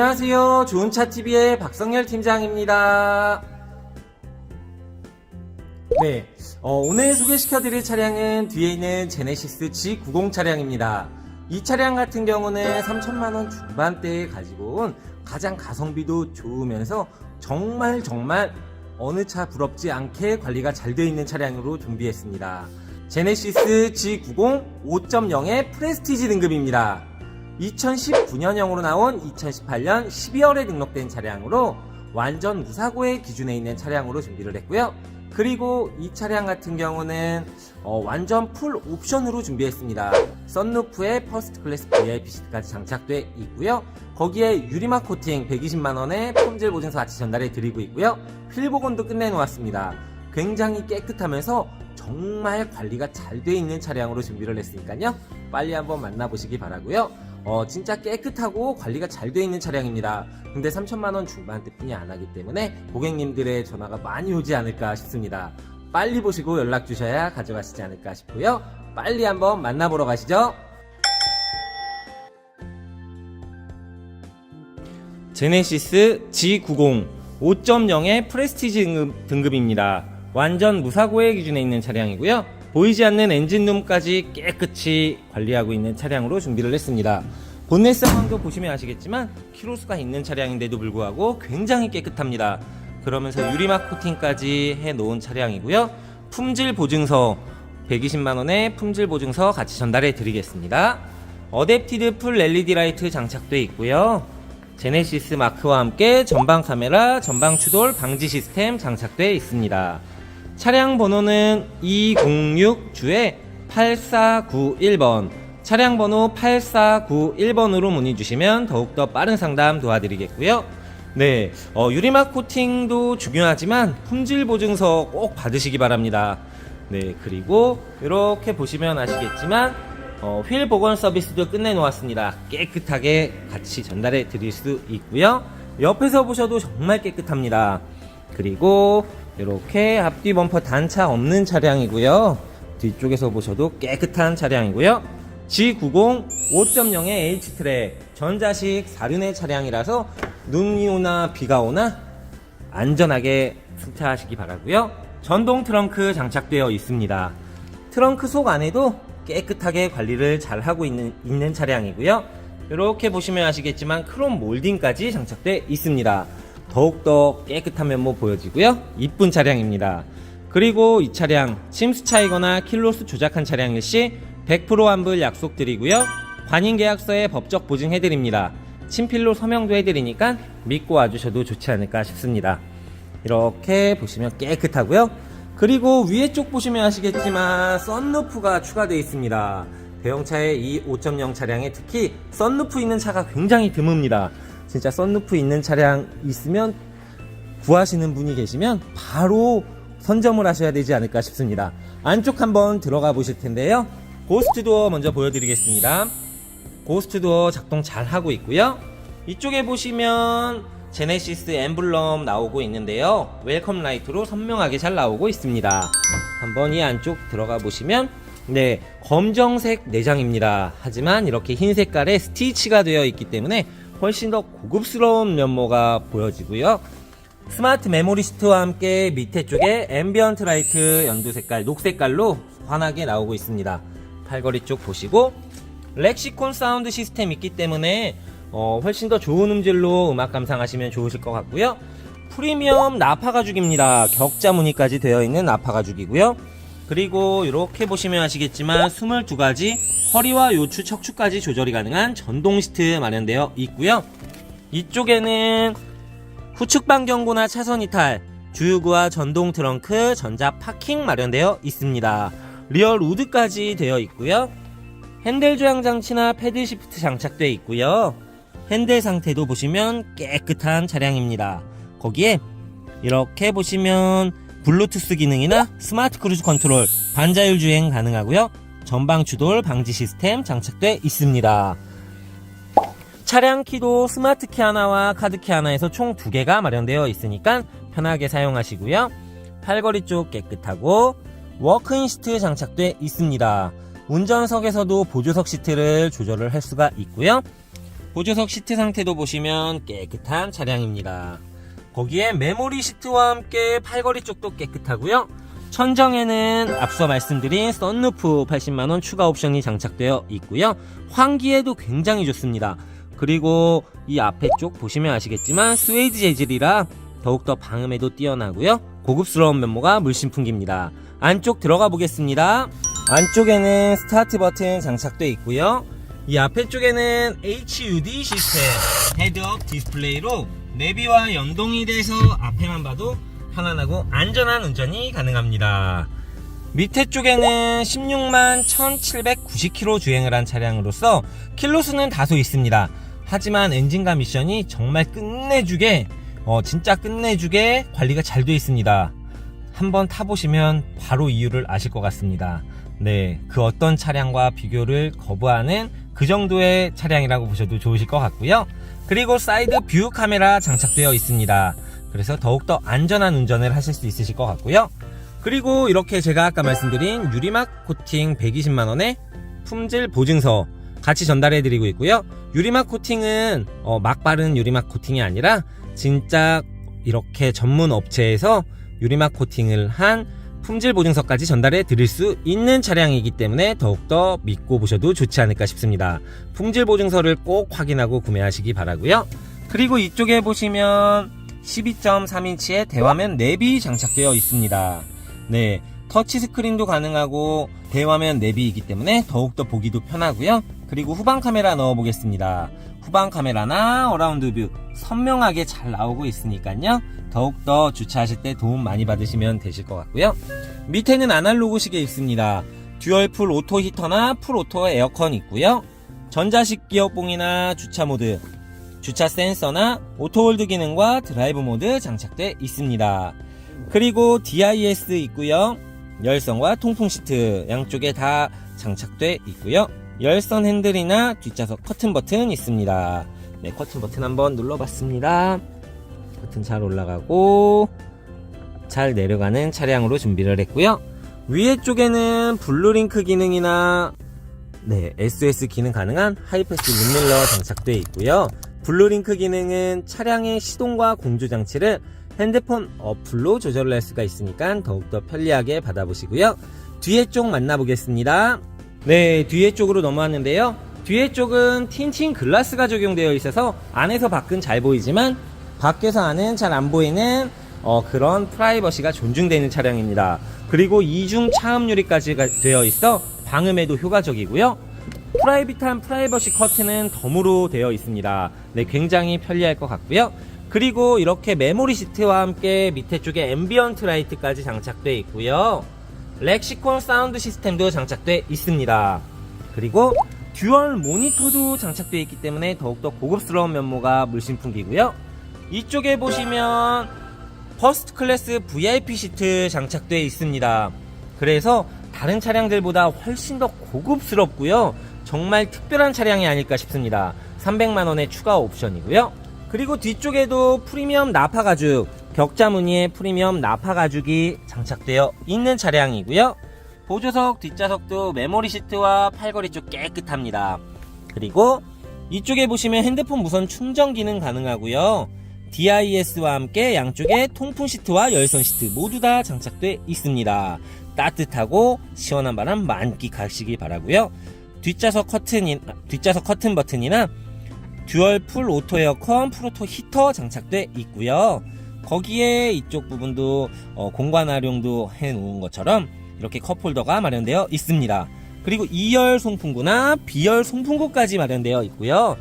안녕하세요. 좋은차TV의 박성열 팀장입니다. 네, 어, 오늘 소개시켜드릴 차량은 뒤에 있는 제네시스 G90 차량입니다. 이 차량 같은 경우는 3천만원 중반대에 가지고 온 가장 가성비도 좋으면서 정말 정말 어느 차 부럽지 않게 관리가 잘 되어 있는 차량으로 준비했습니다. 제네시스 G90 5.0의 프레스티지 등급입니다. 2019년형으로 나온 2018년 12월에 등록된 차량으로 완전 무사고의 기준에 있는 차량으로 준비를 했고요. 그리고 이 차량 같은 경우는 어, 완전 풀 옵션으로 준비했습니다. 썬루프에 퍼스트 클래스 VIP 시트까지 장착돼 있고요. 거기에 유리막 코팅 120만원에 폼질 보증서 같이 전달해 드리고 있고요. 휠 복원도 끝내놓았습니다. 굉장히 깨끗하면서 정말 관리가 잘 돼 있는 차량으로 준비를 했으니까요. 빨리 한번 만나보시기 바라고요. 어, 진짜 깨끗하고 관리가 잘 돼 있는 차량입니다. 근데 3천만원 중반대뿐이 안 하기 때문에 고객님들의 전화가 많이 오지 않을까 싶습니다. 빨리 보시고 연락 주셔야 가져가시지 않을까 싶고요. 빨리 한번 만나보러 가시죠. 제네시스 G90 5.0의 프레스티지 등급, 등급입니다. 완전 무사고의 기준에 있는 차량이고요. 보이지 않는 엔진룸까지 깨끗이 관리하고 있는 차량으로 준비를 했습니다. 본넷 상황도 보시면 아시겠지만 키로수가 있는 차량인데도 불구하고 굉장히 깨끗합니다. 그러면서 유리막 코팅까지 해 놓은 차량이고요. 품질 보증서 120만원의 품질 보증서 같이 전달해 드리겠습니다. 어댑티드 풀 LED 라이트 장착돼 있고요. 제네시스 마크와 함께 전방 카메라, 전방 추돌 방지 시스템 장착돼 있습니다. 차량 번호는 206주에 8491번, 차량 번호 8491번으로 문의 주시면 더욱더 빠른 상담 도와드리겠고요. 네, 어, 유리막 코팅도 중요하지만 품질 보증서 꼭 받으시기 바랍니다. 네, 그리고 이렇게 보시면 아시겠지만 어, 휠 복원 서비스도 끝내 놓았습니다. 깨끗하게 같이 전달해 드릴 수 있고요. 옆에서 보셔도 정말 깨끗합니다. 그리고 이렇게 앞뒤 범퍼 단차 없는 차량이고요. 뒤쪽에서 보셔도 깨끗한 차량이고요. G90 5.0의 H트랙 전자식 4륜의 차량이라서 눈이 오나 비가 오나 안전하게 승차하시기 바라고요. 전동 트렁크 장착되어 있습니다. 트렁크 속 안에도 깨끗하게 관리를 잘 하고 있는, 있는 차량이고요. 이렇게 보시면 아시겠지만 크롬 몰딩까지 장착되어 있습니다. 더욱더 깨끗한 면모 보여지고요. 이쁜 차량입니다. 그리고 이 차량 침수 차이거나 킬로수 조작한 차량일 시 100% 환불 약속드리고요. 관인 계약서에 법적 보증해드립니다. 친필로 서명도 해드리니까 믿고 와주셔도 좋지 않을까 싶습니다. 이렇게 보시면 깨끗하고요. 그리고 위에 쪽 보시면 아시겠지만 썬루프가 추가되어 있습니다. 대형차의 이 5.0 차량에 특히 썬루프 있는 차가 굉장히 드뭅니다. 진짜 썬루프 있는 차량 있으면 구하시는 분이 계시면 바로 선점을 하셔야 되지 않을까 싶습니다. 안쪽 한번 들어가 보실 텐데요. 고스트 도어 먼저 보여드리겠습니다. 고스트 도어 작동 잘 하고 있고요. 이쪽에 보시면 제네시스 엠블럼 나오고 있는데요. 웰컴 라이트로 선명하게 잘 나오고 있습니다. 한번 이 안쪽 들어가 보시면 네, 검정색 내장입니다. 하지만 이렇게 흰 색깔의 스티치가 되어 있기 때문에 훨씬 더 고급스러운 면모가 보여지고요. 스마트 메모리 시트와 함께 밑에 쪽에 앰비언트 라이트 연두 색깔 녹색깔로 환하게 나오고 있습니다. 팔걸이 쪽 보시고 렉시콘 사운드 시스템 있기 때문에 어, 훨씬 더 좋은 음질로 음악 감상하시면 좋으실 것 같고요. 프리미엄 나파 가죽입니다. 격자 무늬까지 되어 있는 나파 가죽이고요. 그리고 이렇게 보시면 아시겠지만 22가지 허리와 요추, 척추까지 조절이 가능한 전동 시트 마련되어 있고요. 이쪽에는 후측 반경고나 차선 이탈, 주유구와 전동 트렁크, 전자 파킹 마련되어 있습니다. 리얼 우드까지 되어 있고요. 핸들 조향 장치나 패드 시프트 장착되어 있고요. 핸들 상태도 보시면 깨끗한 차량입니다. 거기에 이렇게 보시면 블루투스 기능이나 스마트 크루즈 컨트롤, 반자율 주행 가능하고요. 전방 추돌 방지 시스템 장착돼 있습니다. 차량 키도 스마트 키 하나와 카드 키 하나에서 총 두 개가 마련되어 있으니까 편하게 사용하시고요. 팔걸이 쪽 깨끗하고 워크인 시트 장착돼 있습니다. 운전석에서도 보조석 시트를 조절을 할 수가 있고요. 보조석 시트 상태도 보시면 깨끗한 차량입니다. 거기에 메모리 시트와 함께 팔걸이 쪽도 깨끗하고요. 천정에는 앞서 말씀드린 썬루프 80만원 추가 옵션이 장착되어 있고요. 환기에도 굉장히 좋습니다. 그리고 이 앞에 쪽 보시면 아시겠지만 스웨이드 재질이라 더욱더 방음에도 뛰어나고요. 고급스러운 면모가 물씬 풍깁니다. 안쪽 들어가 보겠습니다. 안쪽에는 스타트 버튼 장착되어 있고요. 이 앞에 쪽에는 HUD 시스템 헤드업 디스플레이로 내비와 연동이 돼서 앞에만 봐도 편안하고 안전한 운전이 가능합니다. 밑에 쪽에는 16만 1790km 주행을 한 차량으로서 킬로수는 다소 있습니다. 하지만 엔진과 미션이 정말 끝내주게 어, 진짜 끝내주게 관리가 잘 되어 있습니다. 한번 타보시면 바로 이유를 아실 것 같습니다. 네, 그 어떤 차량과 비교를 거부하는 그 정도의 차량이라고 보셔도 좋으실 것 같고요. 그리고 사이드 뷰 카메라 장착되어 있습니다. 그래서 더욱더 안전한 운전을 하실 수 있으실 것 같고요. 그리고 이렇게 제가 아까 말씀드린 유리막 코팅 120만원에 품질 보증서 같이 전달해 드리고 있고요. 유리막 코팅은 어, 막 바른 유리막 코팅이 아니라 진짜 이렇게 전문 업체에서 유리막 코팅을 한 품질 보증서까지 전달해 드릴 수 있는 차량이기 때문에 더욱더 믿고 보셔도 좋지 않을까 싶습니다. 품질 보증서를 꼭 확인하고 구매하시기 바라고요. 그리고 이쪽에 보시면 12.3인치의 대화면 내비 장착되어 있습니다. 네, 터치 스크린도 가능하고 대화면 내비이기 때문에 더욱더 보기도 편하고요. 그리고 후방 카메라 넣어 보겠습니다. 후방 카메라나 어라운드 뷰 선명하게 잘 나오고 있으니까요. 더욱더 주차하실 때 도움 많이 받으시면 되실 것 같고요. 밑에는 아날로그 시계 있습니다. 듀얼 풀 오토 히터나 풀 오토 에어컨 있고요. 전자식 기어봉이나 주차 모드, 주차 센서나 오토홀드 기능과 드라이브 모드 장착돼 있습니다. 그리고 DIS 있고요. 열선과 통풍 시트 양쪽에 다 장착돼 있고요. 열선 핸들이나 뒷좌석 커튼 버튼 있습니다. 네, 커튼 버튼 한번 눌러봤습니다. 버튼 잘 올라가고 잘 내려가는 차량으로 준비를 했고요. 위에 쪽에는 블루링크 기능이나 네, SOS 기능 가능한 하이패스 룸밀러 장착되어 있고요. 블루링크 기능은 차량의 시동과 공조 장치를 핸드폰 어플로 조절을 할 수가 있으니까 더욱더 편리하게 받아보시고요. 뒤에 쪽 만나보겠습니다. 네, 뒤에 쪽으로 넘어왔는데요. 뒤에 쪽은 틴팅 글라스가 적용되어 있어서 안에서 밖은 잘 보이지만 밖에서 안은 잘 안 보이는 어, 그런 프라이버시가 존중되는 차량입니다. 그리고 이중 차음 유리까지 가- 되어 있어 방음에도 효과적이고요. 프라이빗한 프라이버시 커튼은 덤으로 되어 있습니다. 네, 굉장히 편리할 것 같고요. 그리고 이렇게 메모리 시트와 함께 밑에 쪽에 앰비언트 라이트까지 장착되어 있고요. 렉시콘 사운드 시스템도 장착되어 있습니다. 그리고 듀얼 모니터도 장착되어 있기 때문에 더욱더 고급스러운 면모가 물씬 풍기고요. 이쪽에 보시면 퍼스트 클래스 VIP 시트 장착되어 있습니다. 그래서 다른 차량들보다 훨씬 더 고급스럽고요. 정말 특별한 차량이 아닐까 싶습니다. 300만원의 추가 옵션이고요. 그리고 뒤쪽에도 프리미엄 나파 가죽, 격자 무늬의 프리미엄 나파 가죽이 장착되어 있는 차량이고요. 보조석 뒷좌석도 메모리 시트와 팔걸이 쪽 깨끗합니다. 그리고 이쪽에 보시면 핸드폰 무선 충전 기능 가능하고요. DIS와 함께 양쪽에 통풍 시트와 열선 시트 모두 다 장착돼 있습니다. 따뜻하고 시원한 바람 만끽하시기 바라고요. 뒷좌석 커튼이 뒷좌석 커튼 버튼이나 듀얼 풀 오토 에어컨 프로토 히터 장착돼 있고요. 거기에 이쪽 부분도 어, 공간 활용도 해 놓은 것처럼 이렇게 컵홀더가 마련되어 있습니다. 그리고 2열 송풍구나 B열 송풍구까지 마련되어 있고요.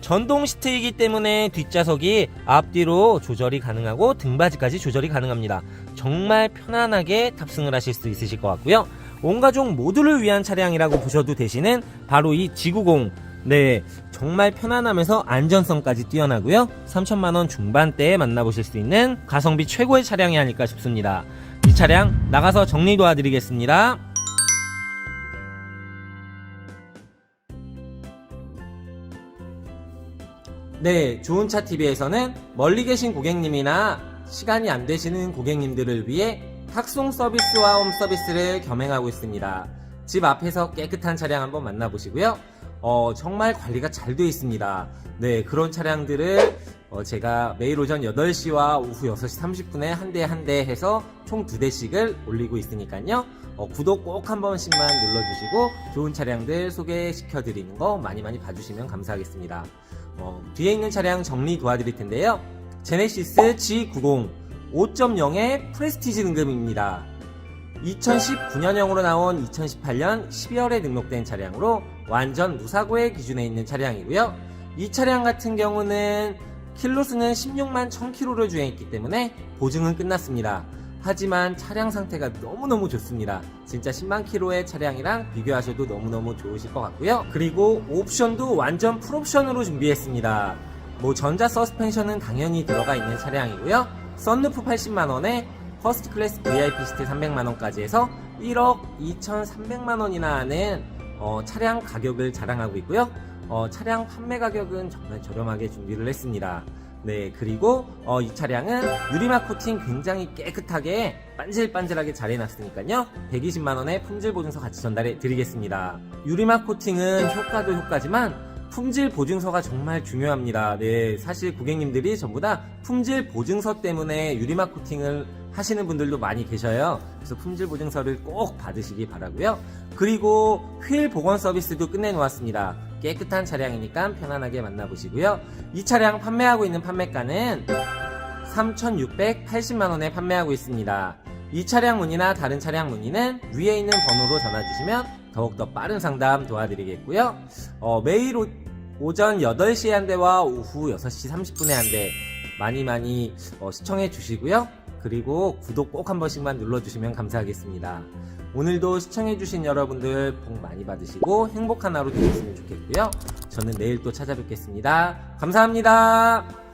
전동 시트이기 때문에 뒷좌석이 앞뒤로 조절이 가능하고 등받이까지 조절이 가능합니다. 정말 편안하게 탑승을 하실 수 있으실 것 같고요. 온 가족 모두를 위한 차량이라고 보셔도 되시는 바로 이 G90. 네, 정말 편안하면서 안전성까지 뛰어나고요. 3천만원 중반대에 만나보실 수 있는 가성비 최고의 차량이 아닐까 싶습니다. 이 차량 나가서 정리 도와드리겠습니다. 네, 좋은 차 TV에서는 멀리 계신 고객님이나 시간이 안 되시는 고객님들을 위해 탁송 서비스와 홈 서비스를 겸행하고 있습니다. 집 앞에서 깨끗한 차량 한번 만나보시고요. 어, 정말 관리가 잘 되어 있습니다. 네, 그런 차량들을 어, 제가 매일 오전 8시와 오후 6시 30분에 한 대 한 대 해서 총 두 대씩을 올리고 있으니까요. 어, 구독 꼭 한 번씩만 눌러주시고 좋은 차량들 소개시켜 드리는 거 많이 많이 봐주시면 감사하겠습니다. 어, 뒤에 있는 차량 정리 도와드릴 텐데요. 제네시스 G90 5.0의 프레스티지 등급입니다. 2019년형으로 나온 2018년 12월에 등록된 차량으로 완전 무사고의 기준에 있는 차량이고요. 이 차량 같은 경우는 킬로수는 16만 1000km를 주행했기 때문에 보증은 끝났습니다. 하지만 차량 상태가 너무너무 좋습니다. 진짜 10만 킬로의 차량이랑 비교하셔도 너무너무 좋으실 것 같고요. 그리고 옵션도 완전 풀옵션으로 준비했습니다. 뭐 전자 서스펜션은 당연히 들어가 있는 차량이고요. 썬루프 80만원에 퍼스트 클래스 VIP 시트 300만원까지 해서 1억 2,300만원이나 하는 어, 차량 가격을 자랑하고 있고요. 어, 차량 판매 가격은 정말 저렴하게 준비를 했습니다. 네, 그리고 어, 이 차량은 유리막 코팅 굉장히 깨끗하게 반질반질하게 잘 해놨으니까요. 120만원의 품질 보증서 같이 전달해 드리겠습니다. 유리막 코팅은 효과도 효과지만 품질 보증서가 정말 중요합니다. 네, 사실 고객님들이 전부 다 품질 보증서 때문에 유리막 코팅을 하시는 분들도 많이 계셔요. 그래서 품질 보증서를 꼭 받으시기 바라고요. 그리고 휠 복원 서비스도 끝내놓았습니다. 깨끗한 차량이니까 편안하게 만나보시고요. 이 차량 판매하고 있는 판매가는 3,680만원에 판매하고 있습니다. 이 차량 문의나 다른 차량 문의는 위에 있는 번호로 전화 주시면 더욱더 빠른 상담 도와드리겠고요. 어, 매일 오, 오전 8시에 한 대와 오후 6시 30분에 한대 많이 많이 어, 시청해 주시고요. 그리고 구독 꼭 한 번씩만 눌러주시면 감사하겠습니다. 오늘도 시청해주신 여러분들 복 많이 받으시고 행복한 하루 되셨으면 좋겠고요. 저는 내일 또 찾아뵙겠습니다. 감사합니다.